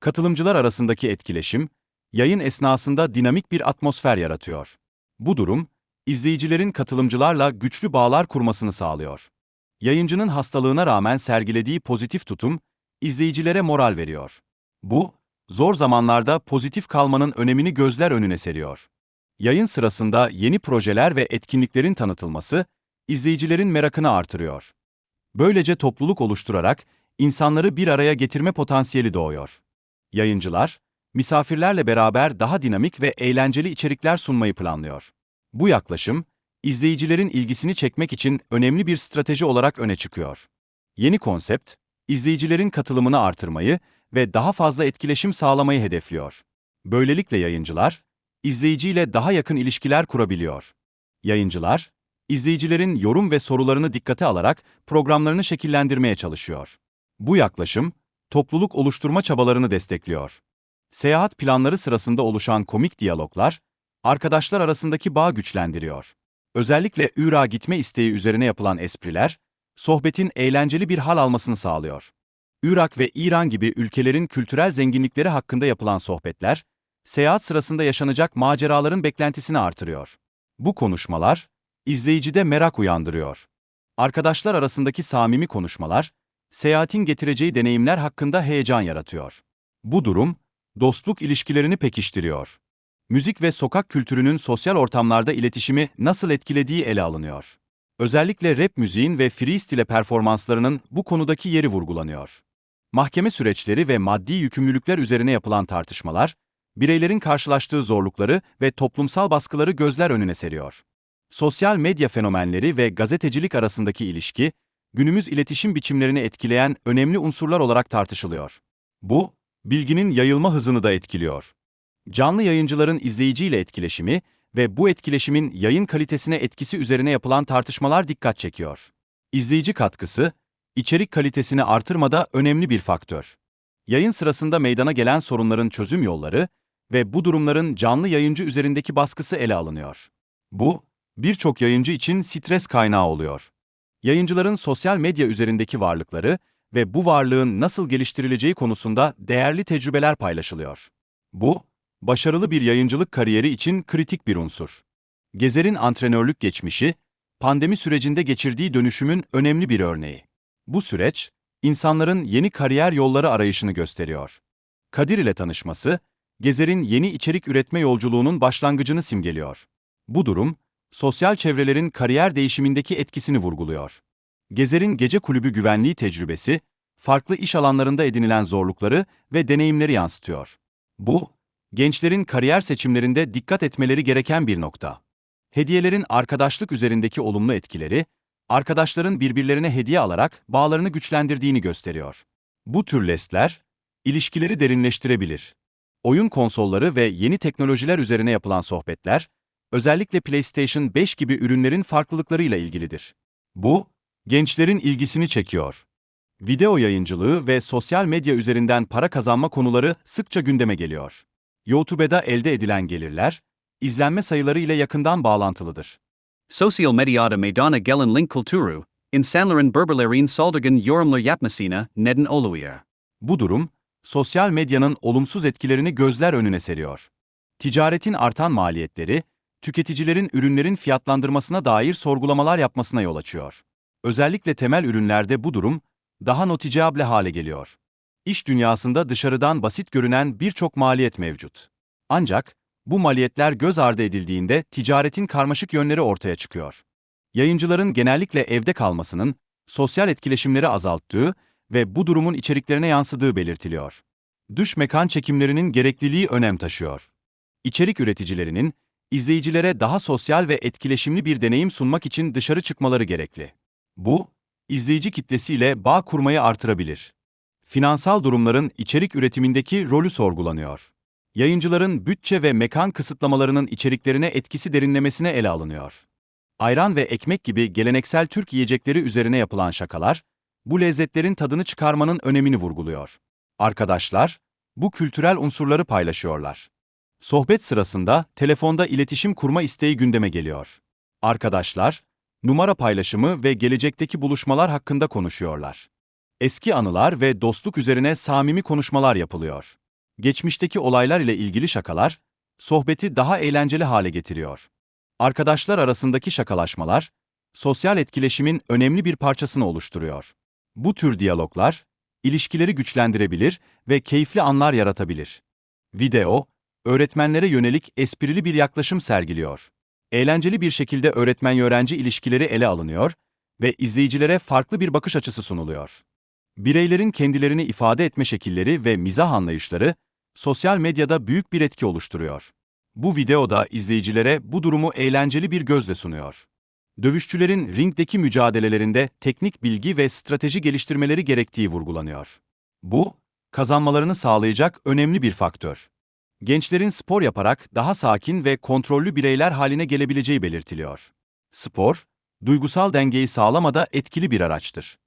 Katılımcılar arasındaki etkileşim, yayın esnasında dinamik bir atmosfer yaratıyor. Bu durum, izleyicilerin katılımcılarla güçlü bağlar kurmasını sağlıyor. Yayıncının hastalığına rağmen sergilediği pozitif tutum, izleyicilere moral veriyor. Bu, zor zamanlarda pozitif kalmanın önemini gözler önüne seriyor. Yayın sırasında yeni projeler ve etkinliklerin tanıtılması, izleyicilerin merakını artırıyor. Böylece topluluk oluşturarak, insanları bir araya getirme potansiyeli doğuyor. Yayıncılar, misafirlerle beraber daha dinamik ve eğlenceli içerikler sunmayı planlıyor. Bu yaklaşım, izleyicilerin ilgisini çekmek için önemli bir strateji olarak öne çıkıyor. Yeni konsept, izleyicilerin katılımını artırmayı ve daha fazla etkileşim sağlamayı hedefliyor. Böylelikle yayıncılar, izleyiciyle daha yakın ilişkiler kurabiliyor. Yayıncılar, izleyicilerin yorum ve sorularını dikkate alarak programlarını şekillendirmeye çalışıyor. Bu yaklaşım, topluluk oluşturma çabalarını destekliyor. Seyahat planları sırasında oluşan komik diyaloglar, arkadaşlar arasındaki bağ güçlendiriyor. Özellikle Üra gitme isteği üzerine yapılan espriler, sohbetin eğlenceli bir hal almasını sağlıyor. Irak ve İran gibi ülkelerin kültürel zenginlikleri hakkında yapılan sohbetler, seyahat sırasında yaşanacak maceraların beklentisini artırıyor. Bu konuşmalar, izleyicide merak uyandırıyor. Arkadaşlar arasındaki samimi konuşmalar, seyahatin getireceği deneyimler hakkında heyecan yaratıyor. Bu durum, dostluk ilişkilerini pekiştiriyor. Müzik ve sokak kültürünün sosyal ortamlarda iletişimi nasıl etkilediği ele alınıyor. Özellikle rap müziğin ve freestyle performanslarının bu konudaki yeri vurgulanıyor. Mahkeme süreçleri ve maddi yükümlülükler üzerine yapılan tartışmalar, bireylerin karşılaştığı zorlukları ve toplumsal baskıları gözler önüne seriyor. Sosyal medya fenomenleri ve gazetecilik arasındaki ilişki, günümüz iletişim biçimlerini etkileyen önemli unsurlar olarak tartışılıyor. Bu, bilginin yayılma hızını da etkiliyor. Canlı yayıncıların izleyiciyle etkileşimi ve bu etkileşimin yayın kalitesine etkisi üzerine yapılan tartışmalar dikkat çekiyor. İzleyici katkısı, içerik kalitesini artırmada önemli bir faktör. Yayın sırasında meydana gelen sorunların çözüm yolları ve bu durumların canlı yayıncı üzerindeki baskısı ele alınıyor. Bu, birçok yayıncı için stres kaynağı oluyor. Yayıncıların sosyal medya üzerindeki varlıkları ve bu varlığın nasıl geliştirileceği konusunda değerli tecrübeler paylaşılıyor. Bu, başarılı bir yayıncılık kariyeri için kritik bir unsur. Gezer'in antrenörlük geçmişi, pandemi sürecinde geçirdiği dönüşümün önemli bir örneği. Bu süreç, insanların yeni kariyer yolları arayışını gösteriyor. Kadir ile tanışması, Gezer'in yeni içerik üretme yolculuğunun başlangıcını simgeliyor. Bu durum, sosyal çevrelerin kariyer değişimindeki etkisini vurguluyor. Gezer'in gece kulübü güvenliği tecrübesi, farklı iş alanlarında edinilen zorlukları ve deneyimleri yansıtıyor. Bu, gençlerin kariyer seçimlerinde dikkat etmeleri gereken bir nokta. Hediyelerin arkadaşlık üzerindeki olumlu etkileri, arkadaşların birbirlerine hediye alarak bağlarını güçlendirdiğini gösteriyor. Bu tür lestler, ilişkileri derinleştirebilir. Oyun konsolları ve yeni teknolojiler üzerine yapılan sohbetler, özellikle PlayStation 5 gibi ürünlerin farklılıklarıyla ilgilidir. Bu, gençlerin ilgisini çekiyor. Video yayıncılığı ve sosyal medya üzerinden para kazanma konuları sıkça gündeme geliyor. YouTube'da elde edilen gelirler, izlenme sayıları ile yakından bağlantılıdır. Sosyal medyada meydana gelen link kültürü, insanların birbirlerin saldırgan yorumlar yapmasına neden oluyor. Bu durum, sosyal medyanın olumsuz etkilerini gözler önüne seriyor. Ticaretin artan maliyetleri, tüketicilerin ürünlerin fiyatlandırmasına dair sorgulamalar yapmasına yol açıyor. Özellikle temel ürünlerde bu durum, daha noticeable hale geliyor. İş dünyasında dışarıdan basit görünen birçok maliyet mevcut. Ancak, bu maliyetler göz ardı edildiğinde ticaretin karmaşık yönleri ortaya çıkıyor. Yayıncıların genellikle evde kalmasının, sosyal etkileşimleri azalttığı ve bu durumun içeriklerine yansıdığı belirtiliyor. Dış mekan çekimlerinin gerekliliği önem taşıyor. İçerik üreticilerinin, izleyicilere daha sosyal ve etkileşimli bir deneyim sunmak için dışarı çıkmaları gerekli. Bu, izleyici kitlesiyle bağ kurmayı artırabilir. Finansal durumların içerik üretimindeki rolü sorgulanıyor. Yayıncıların bütçe ve mekan kısıtlamalarının içeriklerine etkisi derinlemesine ele alınıyor. Ayran ve ekmek gibi geleneksel Türk yiyecekleri üzerine yapılan şakalar, bu lezzetlerin tadını çıkarmanın önemini vurguluyor. Arkadaşlar, bu kültürel unsurları paylaşıyorlar. Sohbet sırasında telefonda iletişim kurma isteği gündeme geliyor. Arkadaşlar, Numara paylaşımı ve gelecekteki buluşmalar hakkında konuşuyorlar. Eski anılar ve dostluk üzerine samimi konuşmalar yapılıyor. Geçmişteki olaylar ile ilgili şakalar, sohbeti daha eğlenceli hale getiriyor. Arkadaşlar arasındaki şakalaşmalar, sosyal etkileşimin önemli bir parçasını oluşturuyor. Bu tür diyaloglar, ilişkileri güçlendirebilir ve keyifli anlar yaratabilir. Video, öğretmenlere yönelik esprili bir yaklaşım sergiliyor. Eğlenceli bir şekilde öğretmen-öğrenci ilişkileri ele alınıyor ve izleyicilere farklı bir bakış açısı sunuluyor. Bireylerin kendilerini ifade etme şekilleri ve mizah anlayışları, sosyal medyada büyük bir etki oluşturuyor. Bu videoda izleyicilere bu durumu eğlenceli bir gözle sunuyor. Dövüşçülerin ringdeki mücadelelerinde teknik bilgi ve strateji geliştirmeleri gerektiği vurgulanıyor. Bu, kazanmalarını sağlayacak önemli bir faktör. Gençlerin spor yaparak daha sakin ve kontrollü bireyler haline gelebileceği belirtiliyor. Spor, duygusal dengeyi sağlamada etkili bir araçtır.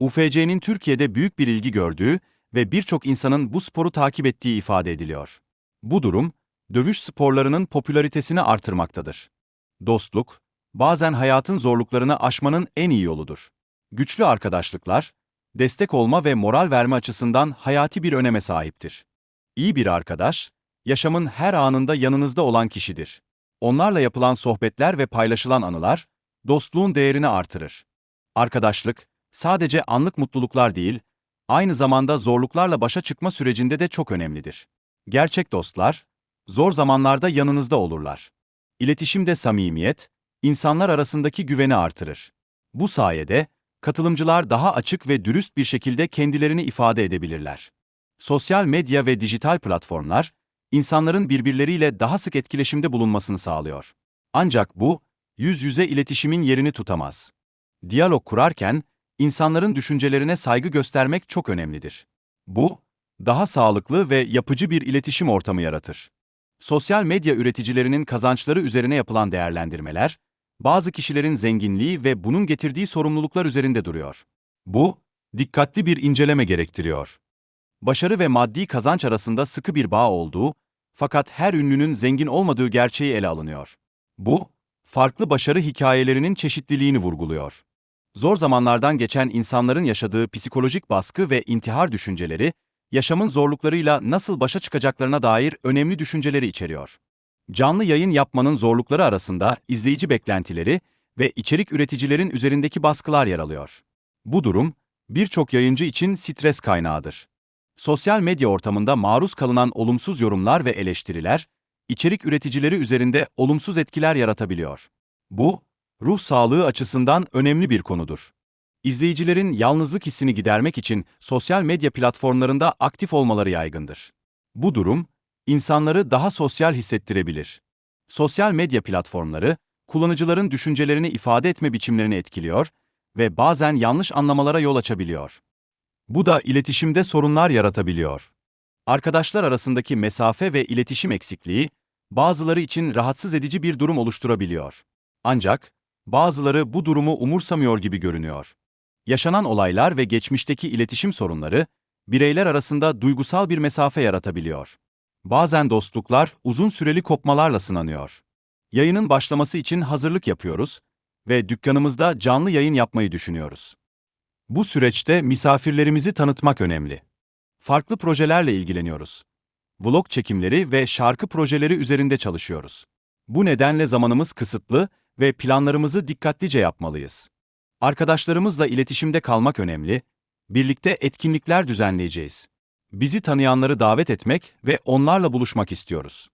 UFC'nin Türkiye'de büyük bir ilgi gördüğü ve birçok insanın bu sporu takip ettiği ifade ediliyor. Bu durum, dövüş sporlarının popülaritesini artırmaktadır. Dostluk, bazen hayatın zorluklarını aşmanın en iyi yoludur. Güçlü arkadaşlıklar, destek olma ve moral verme açısından hayati bir öneme sahiptir. İyi bir arkadaş, yaşamın her anında yanınızda olan kişidir. Onlarla yapılan sohbetler ve paylaşılan anılar, dostluğun değerini artırır. Arkadaşlık, sadece anlık mutluluklar değil, aynı zamanda zorluklarla başa çıkma sürecinde de çok önemlidir. Gerçek dostlar, zor zamanlarda yanınızda olurlar. İletişimde samimiyet, insanlar arasındaki güveni artırır. Bu sayede, katılımcılar daha açık ve dürüst bir şekilde kendilerini ifade edebilirler. Sosyal medya ve dijital platformlar, insanların birbirleriyle daha sık etkileşimde bulunmasını sağlıyor. Ancak bu, yüz yüze iletişimin yerini tutamaz. Diyalog kurarken, insanların düşüncelerine saygı göstermek çok önemlidir. Bu, daha sağlıklı ve yapıcı bir iletişim ortamı yaratır. Sosyal medya üreticilerinin kazançları üzerine yapılan değerlendirmeler, bazı kişilerin zenginliği ve bunun getirdiği sorumluluklar üzerinde duruyor. Bu, dikkatli bir inceleme gerektiriyor. Başarı ve maddi kazanç arasında sıkı bir bağ olduğu, fakat her ünlünün zengin olmadığı gerçeği ele alınıyor. Bu, farklı başarı hikayelerinin çeşitliliğini vurguluyor. Zor zamanlardan geçen insanların yaşadığı psikolojik baskı ve intihar düşünceleri, yaşamın zorluklarıyla nasıl başa çıkacaklarına dair önemli düşünceleri içeriyor. Canlı yayın yapmanın zorlukları arasında izleyici beklentileri ve içerik üreticilerin üzerindeki baskılar yer alıyor. Bu durum, birçok yayıncı için stres kaynağıdır. Sosyal medya ortamında maruz kalınan olumsuz yorumlar ve eleştiriler, içerik üreticileri üzerinde olumsuz etkiler yaratabiliyor. Bu, ruh sağlığı açısından önemli bir konudur. İzleyicilerin yalnızlık hissini gidermek için sosyal medya platformlarında aktif olmaları yaygındır. Bu durum, insanları daha sosyal hissettirebilir. Sosyal medya platformları, kullanıcıların düşüncelerini ifade etme biçimlerini etkiliyor ve bazen yanlış anlamalara yol açabiliyor. Bu da iletişimde sorunlar yaratabiliyor. Arkadaşlar arasındaki mesafe ve iletişim eksikliği, bazıları için rahatsız edici bir durum oluşturabiliyor. Ancak, bazıları bu durumu umursamıyor gibi görünüyor. Yaşanan olaylar ve geçmişteki iletişim sorunları, bireyler arasında duygusal bir mesafe yaratabiliyor. Bazen dostluklar uzun süreli kopmalarla sınanıyor. Yayının başlaması için hazırlık yapıyoruz ve dükkanımızda canlı yayın yapmayı düşünüyoruz. Bu süreçte misafirlerimizi tanıtmak önemli. Farklı projelerle ilgileniyoruz. Vlog çekimleri ve şarkı projeleri üzerinde çalışıyoruz. Bu nedenle zamanımız kısıtlı ve planlarımızı dikkatlice yapmalıyız. Arkadaşlarımızla iletişimde kalmak önemli, birlikte etkinlikler düzenleyeceğiz. Bizi tanıyanları davet etmek ve onlarla buluşmak istiyoruz.